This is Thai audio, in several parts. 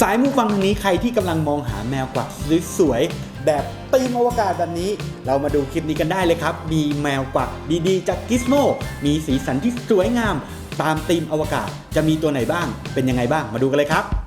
สายมูฟังทางนี้ใครที่กำลังมองหาแมวกวักสวยๆแบบตีมอวกาศแบบนี้ เรามาดูคลิปนี้กันได้เลยครับ มีแมวกวักดีๆ จากกิสโมมีสีสันที่สวยงาม ตามตีมอวกาศจะมีตัวไหนบ้าง เป็นยังไงบ้างมาดูกันเลยครับ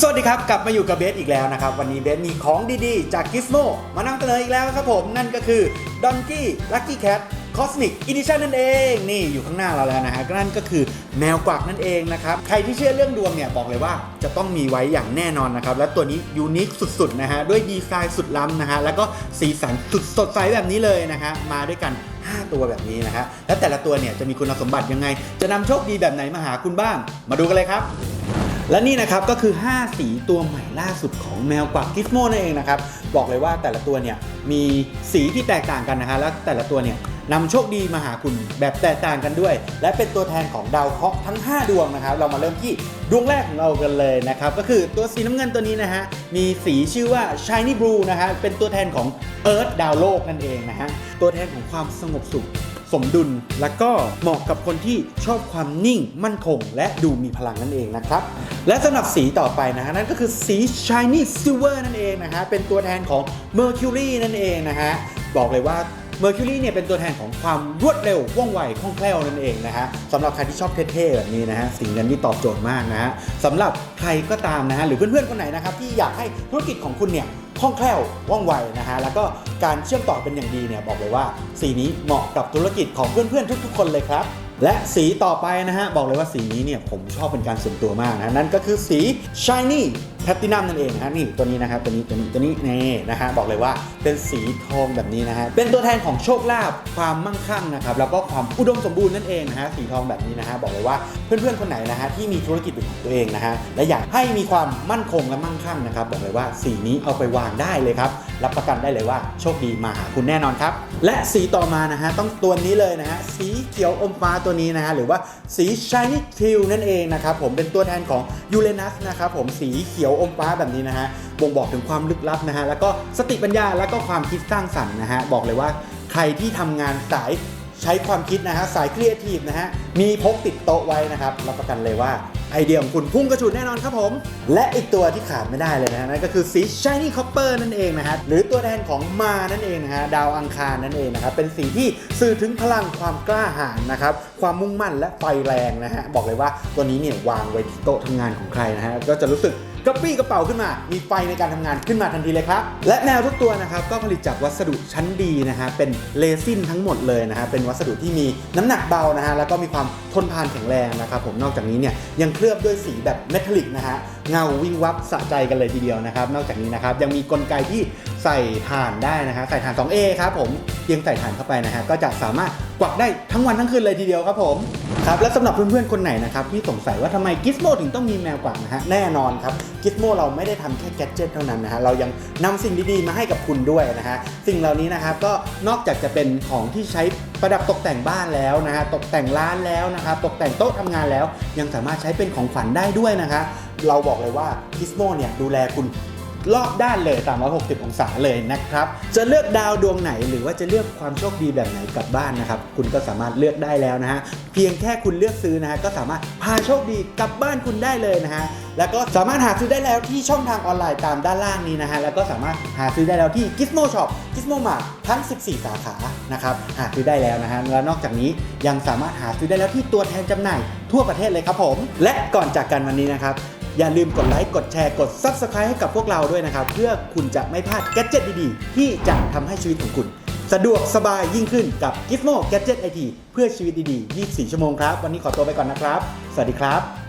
สวัสดีครับ กลับมาอยู่กับเบสอีกแล้วนะครับ วันนี้เบสมีของดีๆ จากกิสโมมานำเสนออีกแล้วครับผม นั่นก็คือ Donkey Lucky Cat Cosmic Edition นั่นเอง นี่อยู่ข้างหน้าเราแล้วนะฮะนั่นก็คือแมวกวักนั่นเองนะครับ ใครที่เชื่อเรื่องดวงเนี่ย บอกเลยว่าจะต้องมีไว้อย่างแน่นอนนะครับ และตัวนี้ยูนิคสุดๆนะฮะด้วยดีไซน์สุดล้ำนะฮะแล้วก็สีสันสุดสดใสแบบนี้เลยนะฮะมาด้วยกัน 5 ตัวแบบนี้นะฮะและแต่ละตัวเนี่ยจะมีคุณสมบัติยังไง จะนำโชคดีแบบไหนมาหาคุณบ้าง มาดูกันเลยครับ และนี่นะครับก็คือ 5 สีตัวใหม่ล่าสุดของแมวกวักกิสโมนั่นเองนะครับ บอกเลยว่าแต่ละตัวเนี่ยมีสีที่แตกต่างกันนะฮะและแต่ละตัวเนี่ยนำโชคดีมาหาคุณแบบแตกต่างกันด้วย และเป็นตัวแทนของดาวเคราะห์ทั้ง 5 ดวงนะครับ เรามาเริ่มที่ดวงแรกของเรากันเลยนะครับ ก็คือตัวสีน้ำเงินตัวนี้นะฮะมีสีชื่อว่า shiny blue นะฮะเป็นตัวแทนของ Earth ดาวโลกนั่นเองนะฮะตัวแทนของความสงบสุข สมดุล และก็เหมาะกับคนที่ชอบความนิ่งมั่นคง และดูมีพลังนั่นเองนะครับ และสำหรับสีต่อไปนะฮะนั่นก็คือสี shiny silver นั่นเองนะฮะเป็นตัวแทนของ mercury นั่นเองนะฮะบอกเลยว่า Mercury เนี่ยเป็นตัวแทนของความรวดเร็วว่องไวคล่องแคล่วนั่นเองนะฮะสำหรับใครที่ชอบเท่ๆแบบนี้นะฮะสีเงินนี่ตอบโจทย์มากนะฮะสำหรับใครก็ตามนะฮะหรือเพื่อนๆคนไหนนะครับที่อยากให้ธุรกิจของคุณเนี่ยคล่องแคล่วว่องไวนะฮะแล้วก็การเชื่อมต่อเป็นอย่างดีเนี่ยบอกเลยว่า สีนี้เหมาะกับธุรกิจของเพื่อนๆทุก ๆ คนเลยครับและสีต่อไปนะฮะ บอกเลยว่าสีนี้เนี่ยผมชอบเป็นการส่วนตัวมากนะ นั่นก็คือสี shiny platinum นั่นเองนะฮะนี่ตัวนี้นะครับตัวนี้ตัวนี้ตัวนี้นี่นะฮะบอกเลยว่าเป็นสีทองแบบนี้นะฮะเป็นตัวแทนของโชคลาภความมั่งคั่งนะครับแล้วก็ความอุดมสมบูรณ์นั่นเองนะฮะสีทองแบบนี้นะฮะบอกเลยว่าเพื่อนๆคนไหนนะฮะที่มีธุรกิจเป็นของตัวเองนะฮะและอยากให้มีความมั่นคงและมั่งคั่งนะครับบอกเลยว่าสีนี้เอาไปวางได้เลยครับรับประกันได้เลยว่าโชคดีมาหาคุณแน่นอนครับและสีต่อมานะฮะต้องตัวนี้เลยนะฮะสีเขียวอมฟ้าตัวนี้นะฮะหรือว่าสี shiny teal นั่นเองนะครับผมเป็นตัวแทนของยูเรนัสนะครับผมสีเขียวอมฟ้าแบบนี้นะฮะบ่งบอกถึงความลึกลับนะฮะแล้วก็สติปัญญาแล้วก็ความคิดสร้างสรรค์นะฮะบอกเลยว่าใครที่ทำงานสายใช้ความคิดนะฮะสายครีเอทีฟนะฮะมีพกติดโต๊ะไว้นะครับรับประกันเลยว่าไอเดียของคุณพุ่งกระฉูดแน่นอนครับผม และอีกตัวที่ขาดไม่ได้เลยนะฮะนั่นก็คือสี shiny copper นั่นเองนะฮะหรือตัวแทนของมานั่นเองนะฮะดาวอังคารนั่นเองนะครับเป็นสีที่สื่อถึงพลังความกล้าหาญนะครับความมุ่งมั่นและไฟแรงนะฮะบอกเลยว่าตัวนี้เนี่ยวางไว้ที่โต๊ะทำงานของใครนะฮะก็จะรู้สึก กระปี้กระเป๋าขึ้นมา มีไฟในการทำงานขึ้นมาทันทีเลยครับ และแมวทุกตัวนะครับก็ผลิตจากวัสดุชั้นดีนะฮะเป็นเลซินทั้งหมดเลยนะฮะเป็นวัสดุที่มีน้ำหนักเบานะฮะแล้วก็มีความทนทานแข็งแรงนะครับผมนอกจากนี้เนี่ยยังเคลือบด้วยสีแบบเมทัลลิกนะฮะเงาวิ่งวับสะใจกันเลยทีเดียวนะครับนอกจากนี้นะครับยังมีกลไกที่ ใส่ถ่านได้นะฮะใส่ถ่าน 2A ครับผมเพียงใส่ถ่านเข้าไปนะฮะก็จะสามารถกวักได้ทั้งวันทั้งคืนเลยทีเดียวครับผมครับและสำหรับเพื่อนๆคนไหนนะครับที่สงสัยว่าทำไมกิสโมถึงต้องมีแมวกวักนะฮะแน่นอนครับกิสโมเราไม่ได้ทำแค่แกดเจิตเท่านั้นนะฮะเรายังนำสิ่งดีๆมาให้กับคุณด้วยนะฮะสิ่งเหล่านี้นะครับก็นอกจากจะเป็นของที่ใช้ประดับตกแต่งบ้านแล้วนะฮะตกแต่งร้านแล้วนะครับตกแต่งโต๊ะทำงานแล้ว ยังสามารถใช้เป็นของขวัญได้ด้วยนะคะเราบอกเลยว่ากิสโมเนี่ยดูแลคุณ รอบด้านเลย 360 องศาเลยนะครับ จะเลือกดาวดวงไหนหรือว่าจะเลือกความโชคดีแบบไหนกลับบ้านนะครับ คุณก็สามารถเลือกได้แล้วนะฮะ เพียงแค่คุณเลือกซื้อนะฮะก็สามารถพาโชคดีกลับบ้านคุณได้เลยนะฮะ แล้วก็สามารถหาซื้อได้แล้วที่ช่องทางออนไลน์ตามด้านล่างนี้นะฮะ แล้วก็สามารถหาซื้อได้แล้วที่ Gizmo Shop Gizmo Mart ทั้ง 14 สาขา นะครับ หาซื้อได้แล้วนะฮะ แล้วนอกจากนี้ยังสามารถหาซื้อได้แล้วที่ตัวแทนจำหน่ายทั่วประเทศเลยครับผม และก่อนจากกันวันนี้นะครับ อย่าลืมกดไลค์กดแชร์กด Subscribe ให้กับพวกเราด้วยนะครับ เพื่อคุณจะไม่พลาดแกจิตดีๆ ที่จะทำให้ชีวิตของคุณ สะดวกสบายยิ่งขึ้นกับ Gizmo Gadget IT เพื่อชีวิตดีๆ 24 ชั่วโมงครับ วันนี้ขอตัวไปก่อนนะครับ สวัสดีครับ